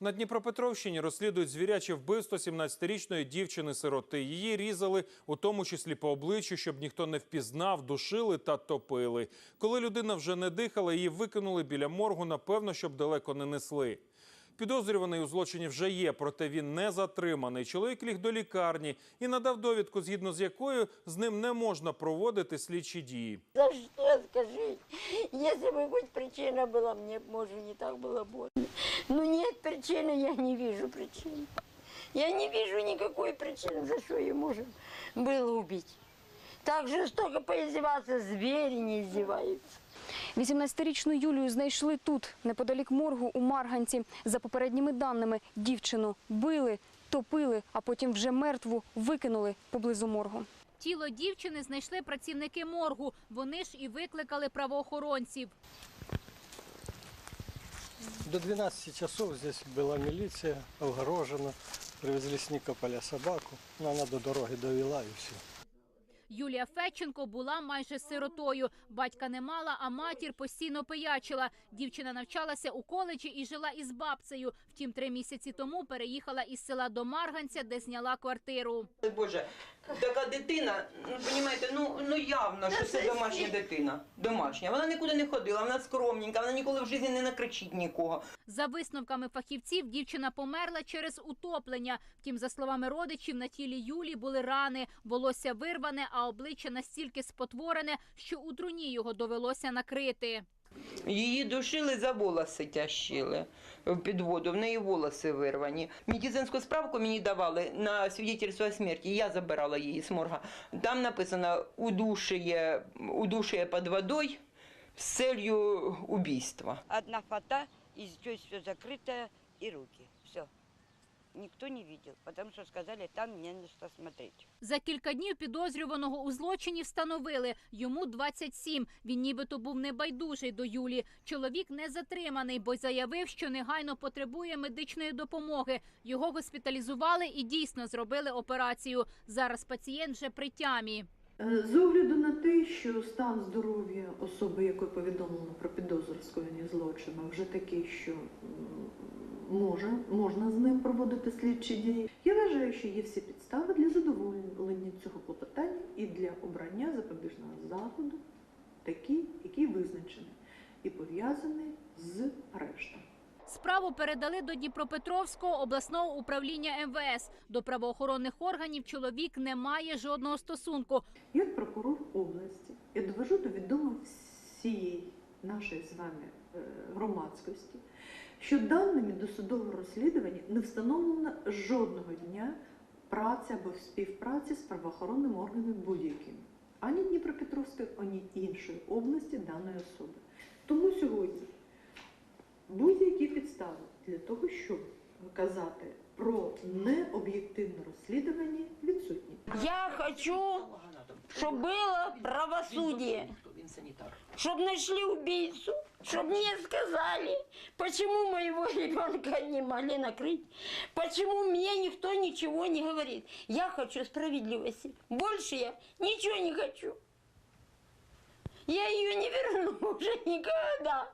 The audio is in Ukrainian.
На Дніпропетровщині розслідують звіряче вбивство 17-річної дівчини-сироти. Її різали, у тому числі по обличчю, щоб ніхто не впізнав, душили та топили. Коли людина вже не дихала, її викинули біля моргу, напевно, щоб далеко не несли. Підозрюваний у злочині вже є, проте він не затриманий. Чоловік ліг до лікарні і надав довідку, згідно з якою з ним не можна проводити слідчі дії. За что, скажи? Если бы хоть причина была, мне, б, может, не так было больно. Но нет причины, я не вижу причины. Я не вижу никакой причины, за что ее можно было убить. Так жестоко поиздеваться, звери не издеваются. 18-річну Юлію знайшли тут, неподалік моргу у Марганці. За попередніми даними, дівчину били, топили, а потім вже мертву викинули поблизу моргу. Тіло дівчини знайшли працівники моргу. Вони ж і викликали правоохоронців. До 12 часов здесь была милиция, огорожена. Привезли с Никополя собаку. Но она до дороги довела и все. Юлія Федченко була майже сиротою. Батька не мала, а матір постійно пиячила. Дівчина навчалася у коледжі і жила із бабцею. Втім, три місяці тому переїхала із села до Марганця, де зняла квартиру. Боже, така дитина, ну розумієте, ну, ну явно, що це домашня дитина. Домашня. Вона нікуди не ходила, вона скромненька, вона ніколи в житті не накричить нікого. За висновками фахівців, дівчина померла через утоплення. Втім, за словами родичів, на тілі Юлі були рани, волосся вирване, а обличчя настільки спотворене, що у труні його довелося накрити. Її душили за волоси тящили під воду, в неї волоси вирвані. Медицинську справку мені давали на свідетельство о смерті, я забирала її з морга. Там написано «удушує, удушує під водою з целью убийства. Одна фата, и здесь все закрыто, и руки. Все. Никто не видел, потому что сказали, там не на что смотреть. За кілька днів підозрюваного у злочині встановили. Йому 27. Він нібито був небайдужий до Юлі. Чоловік не затриманий, бо заявив, що негайно потребує медичної допомоги. Його госпіталізували і дійсно зробили операцію. Зараз пацієнт вже при тямі. Е, З огляду на те, що стан здоров'я особи, якої повідомлено про підозру в скоєнні злочину, вже такий, що може, можна з ним проводити слідчі дії, я вважаю, що є всі підстави для задоволення цього клопотання і для обрання запобіжного заходу, такий, який визначений і пов'язаний з арештом. Справу передали до Дніпропетровського обласного управління МВС. До правоохоронних органів чоловік не має жодного стосунку. Як прокурор області я довожу до відома всієї нашої з вами е, громадськості, що даними досудового розслідування не встановлено жодного дня праці або співпраці з правоохоронними органами будь-якими, ані Дніпропетровської, ані іншої області даної особи. Тому сьогодні будь-які підстави для того, щоб казати про необ'єктивне розслідування, відсутні. Я хочу, чтобы было правосудие. Чтобы нашли убийцу, чтобы мне сказали, почему моего ребенка не могли накрыть, почему мне никто ничего не говорит. Я хочу справедливости. Больше я ничего не хочу. Я ее не верну уже никогда.